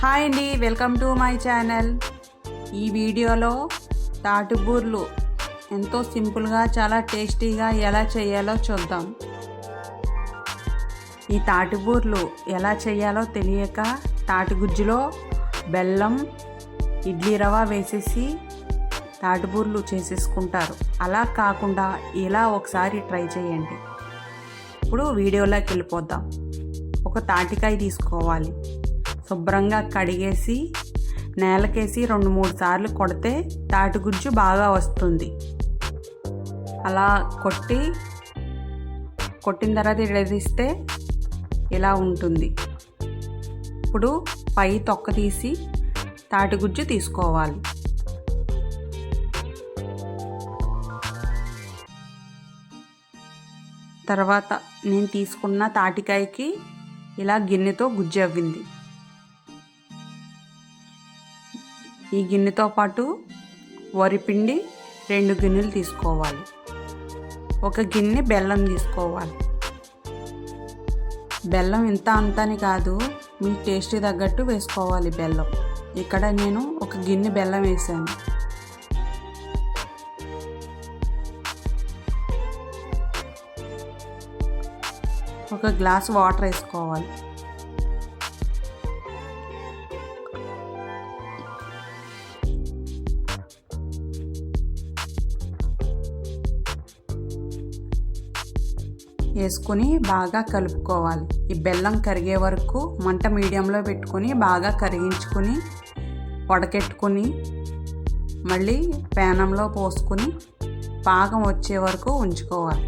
Hi అండి welcome to my channel. ఈ వీడియోలో తాటిబూర్లు ఎంతో సింపుల్గా చాలా టేస్టీగా ఎలా చేయాలో చూద్దాం. ఈ తాటిబూర్లు ఎలా చేయాలో తెలియక తాటిగుజ్జులో బెల్లం ఇడ్లీ రవ వేసేసి తాటిబూర్లు చేసేసుకుంటారు. అలా కాకుండా ఇలా ఒకసారి ట్రై చేయండి. ఇప్పుడు వీడియోలోకి వెళ్ళిపోద్దాం. ఒక తాటికాయ తీసుకోవాలి. శుభ్రంగా కడిగేసి నేలకేసి రెండు మూడు సార్లు కొడితే తాటిగుజ్జు బాగా వస్తుంది. అలా కొట్టి కొట్టిన తర్వాత ఇడదీస్తే ఇలా ఉంటుంది. ఇప్పుడు పై తొక్క తీసి తాటిగుజ్జు తీసుకోవాలి. తర్వాత నేను తీసుకున్న తాటికాయకి ఇలా గిన్నెతో గుజ్జు అవ్వింది. ఈ గిన్నెతో పాటు వరిపిండి రెండు గిన్నెలు తీసుకోవాలి. ఒక గిన్నె బెల్లం తీసుకోవాలి. బెల్లం ఇంత అంతని కాదు మీ టేస్ట్ తగ్గట్టు వేసుకోవాలి బెల్లం. ఇక్కడ నేను ఒక గిన్నె బెల్లం వేసాను. ఒక గ్లాస్ వాటర్ వేసుకోవాలి. వేసుకొని బాగా కలుపుకోవాలి. ఈ బెల్లం కరిగే వరకు మంట మీడియంలో పెట్టుకొని బాగా కరిగించుకొని వడకెట్టుకొని మళ్ళీ పేనంలో పోసుకొని పాకం వచ్చే వరకు ఉంచుకోవాలి.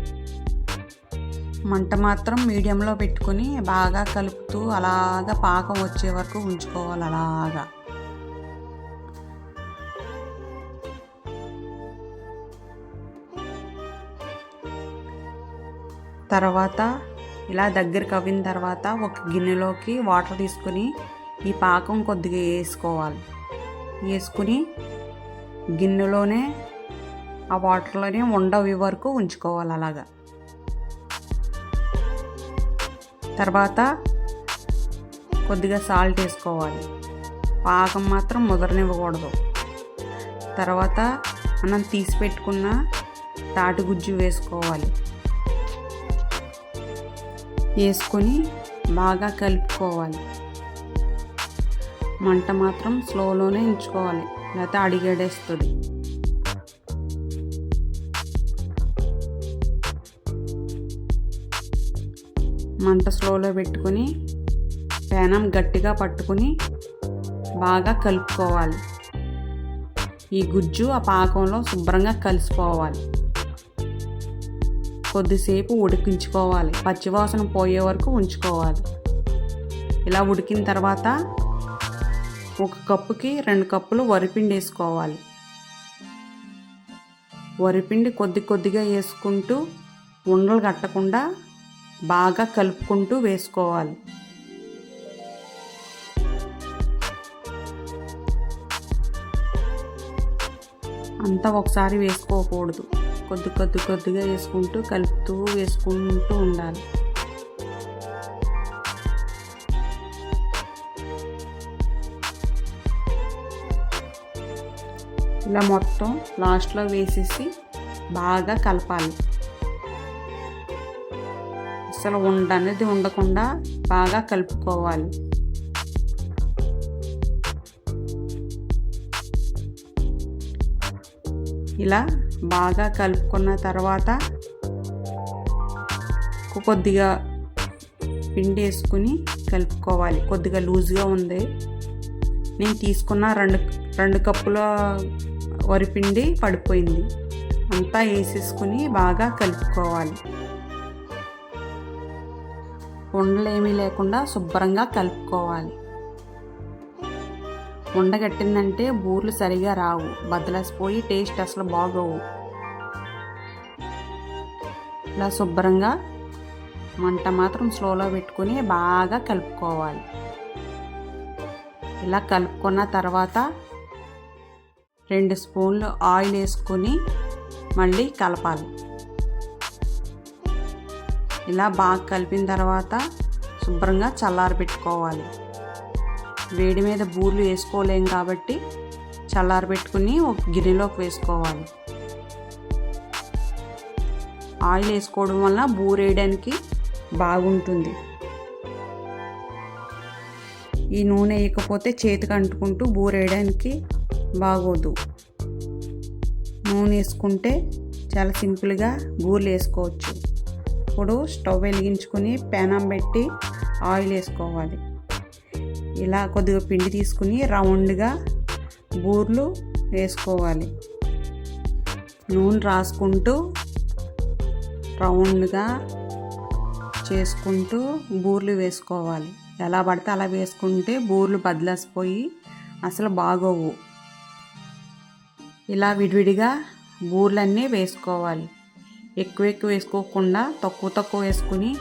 మంట మాత్రం మీడియంలో పెట్టుకొని బాగా కలుపుతూ అలాగా పాకం వచ్చే వరకు ఉంచుకోవాలి అలాగా. తర్వాత ఇలా దగ్గరికి అవ్విన తర్వాత ఒక గిన్నెలోకి వాటర్ తీసుకొని ఈ పాకం కొద్దిగా వేసుకోవాలి. వేసుకుని గిన్నెలోనే ఆ వాటర్లోనే ఉండవి వరకు ఉంచుకోవాలి అలాగా. తర్వాత కొద్దిగా సాల్ట్ వేసుకోవాలి. పాకం మాత్రం ముదరనివ్వకూడదు. తర్వాత మనం తీసి పెట్టుకున్న తాటిగుజ్జు వేసుకోవాలి. వేసుకొని బాగా కలుపుకోవాలి. మంట మాత్రం స్లోలోనే ఉంచుకోవాలి. లేకపోతే అడిగడేస్తుంది. మంట స్లోలో పెట్టుకొని పేనం గట్టిగా పట్టుకొని బాగా కలుపుకోవాలి. ఈ గుజ్జు ఆ పాకంలో శుభ్రంగా కలిసిపోవాలి. కొద్దిసేపు ఉడికించుకోవాలి. పచ్చివాసన పోయే వరకు ఉంచుకోవాలి. ఇలా ఉడికిన తర్వాత ఒక కప్పుకి రెండు కప్పులు వరిపిండి వేసుకోవాలి. వరిపిండి కొద్ది కొద్దిగా వేసుకుంటూ ఉండలు కట్టకుండా బాగా కలుపుకుంటూ వేసుకోవాలి. అంతా ఒకసారి వేసుకోకూడదు. కొద్ది కొద్ది కొద్దిగా వేసుకుంటూ కలుపుతూ వేసుకుంటూ ఉండాలి. ఇలా మొత్తం లాస్ట్లో వేసేసి బాగా కలపాలి. అసలు ఉండ అనేది ఉండకుండా బాగా కలుపుకోవాలి. ఇలా బాగా కలుపుకున్న తర్వాత కొద్దిగా పిండి వేసుకుని కలుపుకోవాలి. కొద్దిగా లూజ్గా ఉంది. నేను తీసుకున్న రెండు రెండు కప్పుల వరిపిండి పడిపోయింది. అంతా వేసేసుకుని బాగా కలుపుకోవాలి. ఉండలు ఏమీ లేకుండా శుభ్రంగా కలుపుకోవాలి. ఉండగట్టిందంటే బూర్లు సరిగా రావు. బద్దలసిపోయి టేస్ట్ అసలు బాగోవు. ఇలా శుభ్రంగా మంట మాత్రం స్లోలో పెట్టుకుని బాగా కలుపుకోవాలి. ఇలా కలుపుకున్న తర్వాత రెండు స్పూన్లు ఆయిల్ వేసుకొని మళ్ళీ కలపాలి. ఇలా బాగా కలిపిన తర్వాత శుభ్రంగా చల్లారబెట్టుకోవాలి. వేడి మీద బూర్లు వేసుకోలేం కాబట్టి చల్లారబెట్టుకుని ఒక గిన్నెలోకి వేసుకోవాలి. ఆయిల్ వేసుకోవడం వల్ల బూరు వేయడానికి బాగుంటుంది. ఈ నూనె వేయకపోతే చేతికి అంటుకుంటూ బూర వేయడానికి బాగోదు. నూనె వేసుకుంటే చాలా సింపుల్గా బూరెలు వేసుకోవచ్చు. ఇప్పుడు స్టవ్ వెలిగించుకొని పెనం పెట్టి ఆయిల్ వేసుకోవాలి. ఇలా కొద్దిగా పిండి తీసుకుని రౌండ్గా బూర్లు వేసుకోవాలి. నూనె రాసుకుంటూ రౌండ్గా చేసుకుంటూ బూర్లు వేసుకోవాలి. ఎలా పడితే అలా వేసుకుంటే బూర్లు బదిలేసిపోయి అసలు బాగోవు. ఇలా విడివిడిగా బూర్లన్నీ వేసుకోవాలి. ఎక్కువ ఎక్కువ వేసుకోకుండా తక్కువ తక్కువ వేసుకుని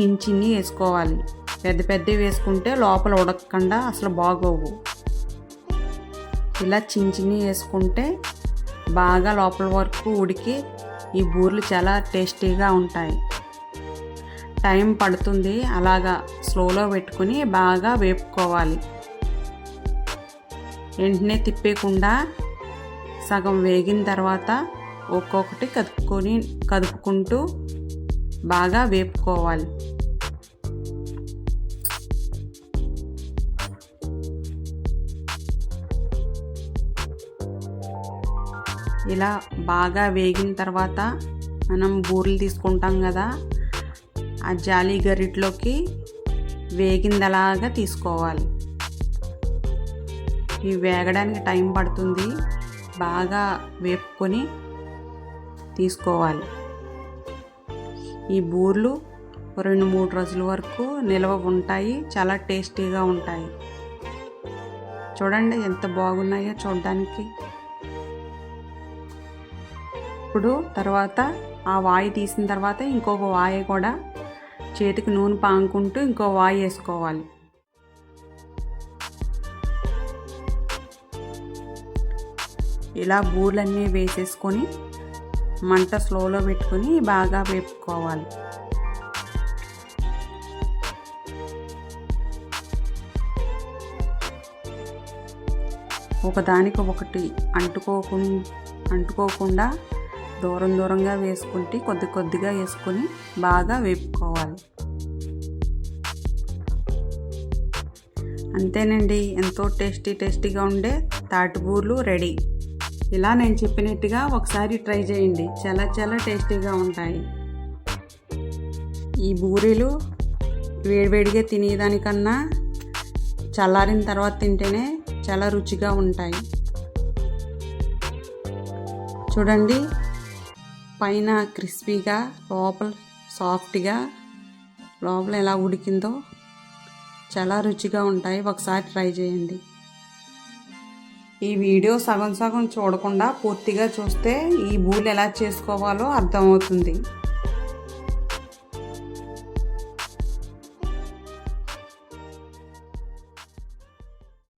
చిన్ని చిన్ని వేసుకోవాలి. పెద్ద పెద్దవి వేసుకుంటే లోపల ఉడకకుండా అసలు బాగోవు. ఇలా చిన్న చిన్ని వేసుకుంటే బాగా లోపల వరకు ఉడికి ఈ బూర్లు చాలా టేస్టీగా ఉంటాయి. టైం పడుతుంది అలాగా స్లోలో పెట్టుకుని బాగా వేపుకోవాలి. వెంటనే తిప్పేయకుండా సగం వేగిన తర్వాత ఒక్కొక్కటి కదుపుకొని కదుపుకుంటూ బాగా వేపుకోవాలి. ఇలా బాగా వేగిన తర్వాత మనం బూరెలు తీసుకుంటాం కదా ఆ జాలి గరిట్లోకి వేగిందలాగా తీసుకోవాలి. ఇవి వేగడానికి టైం పడుతుంది. బాగా వేపుకొని తీసుకోవాలి. ఈ బూర్లు రెండు మూడు రోజుల వరకు నిల్వ ఉంటాయి. చాలా టేస్టీగా ఉంటాయి. చూడండి ఎంత బాగున్నాయో చూడడానికి. ఇప్పుడు తర్వాత ఆ వాయి తీసిన తర్వాత ఇంకొక వాయి కూడా చేతికి నూనె పాముకుంటూ ఇంకో వాయి వేసుకోవాలి. ఇలా బూర్లన్నీ వేసేసుకొని మంట స్లోలో పెట్టుకొని బాగా వేపుకోవాలి. ఒకదానికి ఒకటి అంటుకోకు అంటుకోకుండా దూరం దూరంగా వేసుకుంటే కొద్ది కొద్దిగా వేసుకొని బాగా వేపుకోవాలి. అంతేనండి. ఎంతో టేస్టీ టేస్టీగా ఉండే తాటిబూర్లు రెడీ. ఇలా నేను చెప్పినట్టుగా ఒకసారి ట్రై చేయండి. చాలా చాలా టేస్టీగా ఉంటాయి. ఈ బూరెలు వేడివేడిగా తినేదానికన్నా చల్లారిన తర్వాత తింటేనే చాలా రుచిగా ఉంటాయి. చూడండి. పైన క్రిస్పీగా లోపల సాఫ్ట్గా లోపల ఎలా ఉడికిందో చాలా రుచిగా ఉంటాయి. ఒకసారి ట్రై చేయండి. ఈ వీడియో సగం సగం చూడకుండా పూర్తిగా చూస్తే ఈ బూలు ఎలా చేసుకోవాలో అర్థమవుతుంది.